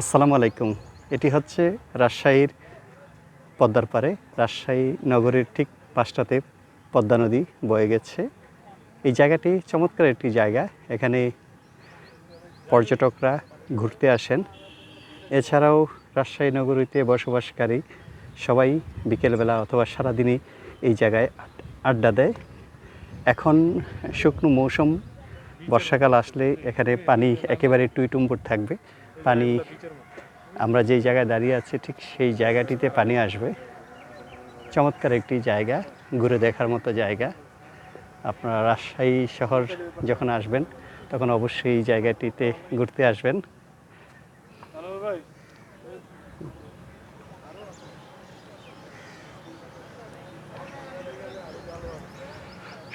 আসসালামু আলাইকুম। এটি হচ্ছে রাজশাহীর পদ্মার পাড়ে। রাজশাহী নগরের ঠিক পাঁচটাতে পদ্মা নদী বয়ে গেছে। এই জায়গাটি চমৎকার একটি জায়গা। এখানে পর্যটকরা ঘুরতে আসেন। এছাড়াও রাজশাহী নগরীতে বসবাসকারী সবাই বিকেলবেলা অথবা সারাদিনই এই জায়গায় আড্ডা দেয়। এখন শুকনো মৌসুম, বর্ষাকাল আসলে এখানে পানি একেবারে টুইটুম্বুর থাকবে। পানি, আমরা যেই জায়গায় দাঁড়িয়ে আছি ঠিক সেই জায়গাটিতে পানি আসবে। চমৎকার একটি জায়গা, ঘুরে দেখার মতো জায়গা। আপনারা রাজশাহী শহর যখন আসবেন, তখন অবশ্যই এই জায়গাটিতে ঘুরতে আসবেন।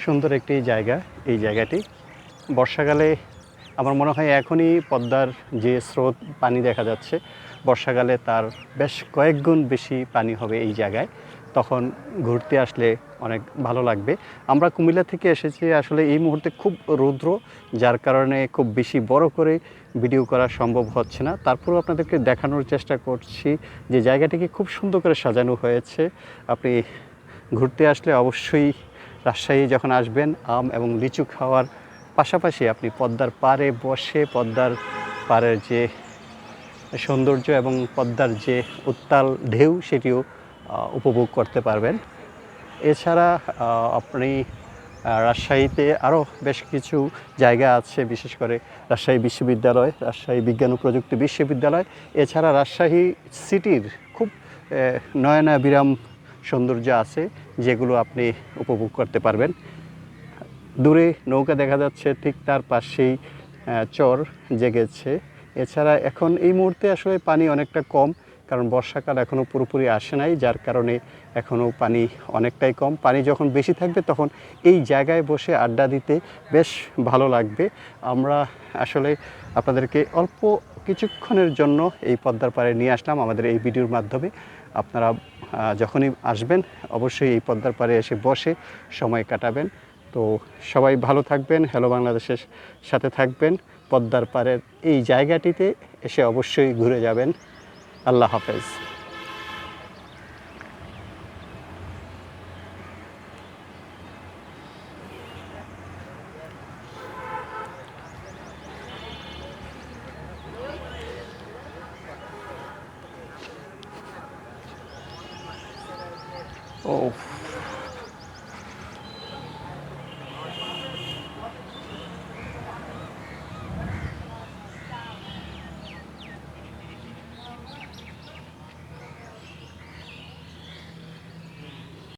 সুন্দর একটি জায়গা, এই জায়গাটি। বর্ষাকালে আমার মনে হয় এখনই পদ্মার যে স্রোত পানি দেখা যাচ্ছে, বর্ষাকালে তার বেশ কয়েক গুণ বেশি পানি হবে এই জায়গায়। তখন ঘুরতে আসলে অনেক ভালো লাগবে। আমরা কুমিল্লা থেকে এসেছি, আসলে এই মুহূর্তে খুব রৌদ্র, যার কারণে খুব বেশি বড় করে ভিডিও করা সম্ভব হচ্ছে না। তারপরেও আপনাদেরকে দেখানোর চেষ্টা করছি যে জায়গাটিকে খুব সুন্দর করে সাজানো হয়েছে। আপনি ঘুরতে আসলে অবশ্যই রাজশাহী যখন আসবেন, আম এবং লিচু খাওয়ার পাশাপাশি আপনি পদ্মার পাড়ে বসে, পদ্মার পাড়ের যে সৌন্দর্য এবং পদ্মার যে উত্তাল ঢেউ সেটিও উপভোগ করতে পারবেন। এছাড়া আপনি রাজশাহীতে আরও বেশ কিছু জায়গা আছে, বিশেষ করে রাজশাহী বিশ্ববিদ্যালয়, রাজশাহী বিজ্ঞান ও প্রযুক্তি বিশ্ববিদ্যালয়। এছাড়া রাজশাহী সিটির খুব নয়নাবিরাম সৌন্দর্য আছে, যেগুলো আপনি উপভোগ করতে পারবেন। দূরে নৌকা দেখা যাচ্ছে, ঠিক তার পাশেই চর জেগেছে। এছাড়া এখন এই মুহূর্তে আসলে পানি অনেকটা কম, কারণ বর্ষাকাল এখনও পুরোপুরি আসে নাই, যার কারণে এখনও পানি অনেকটাই কম। পানি যখন বেশি থাকবে তখন এই জায়গায় বসে আড্ডা দিতে বেশ ভালো লাগবে। আমরা আসলে আপনাদেরকে অল্প কিছুক্ষণের জন্য এই পদ্মার পাড়ে নিয়ে আসলাম আমাদের এই ভিডিওর মাধ্যমে। আপনারা যখনই আসবেন, অবশ্যই এই পদ্মার পাড়ে এসে বসে সময় কাটাবেন। তো সবাই ভালো থাকবেন হ্যালো বাংলাদেশের সাথে থাকবেন, পদ্মার পাড়ের এই জায়গাটিতে এসে অবশ্যই ঘুরে যাবেন। আল্লাহ হাফেজ। ও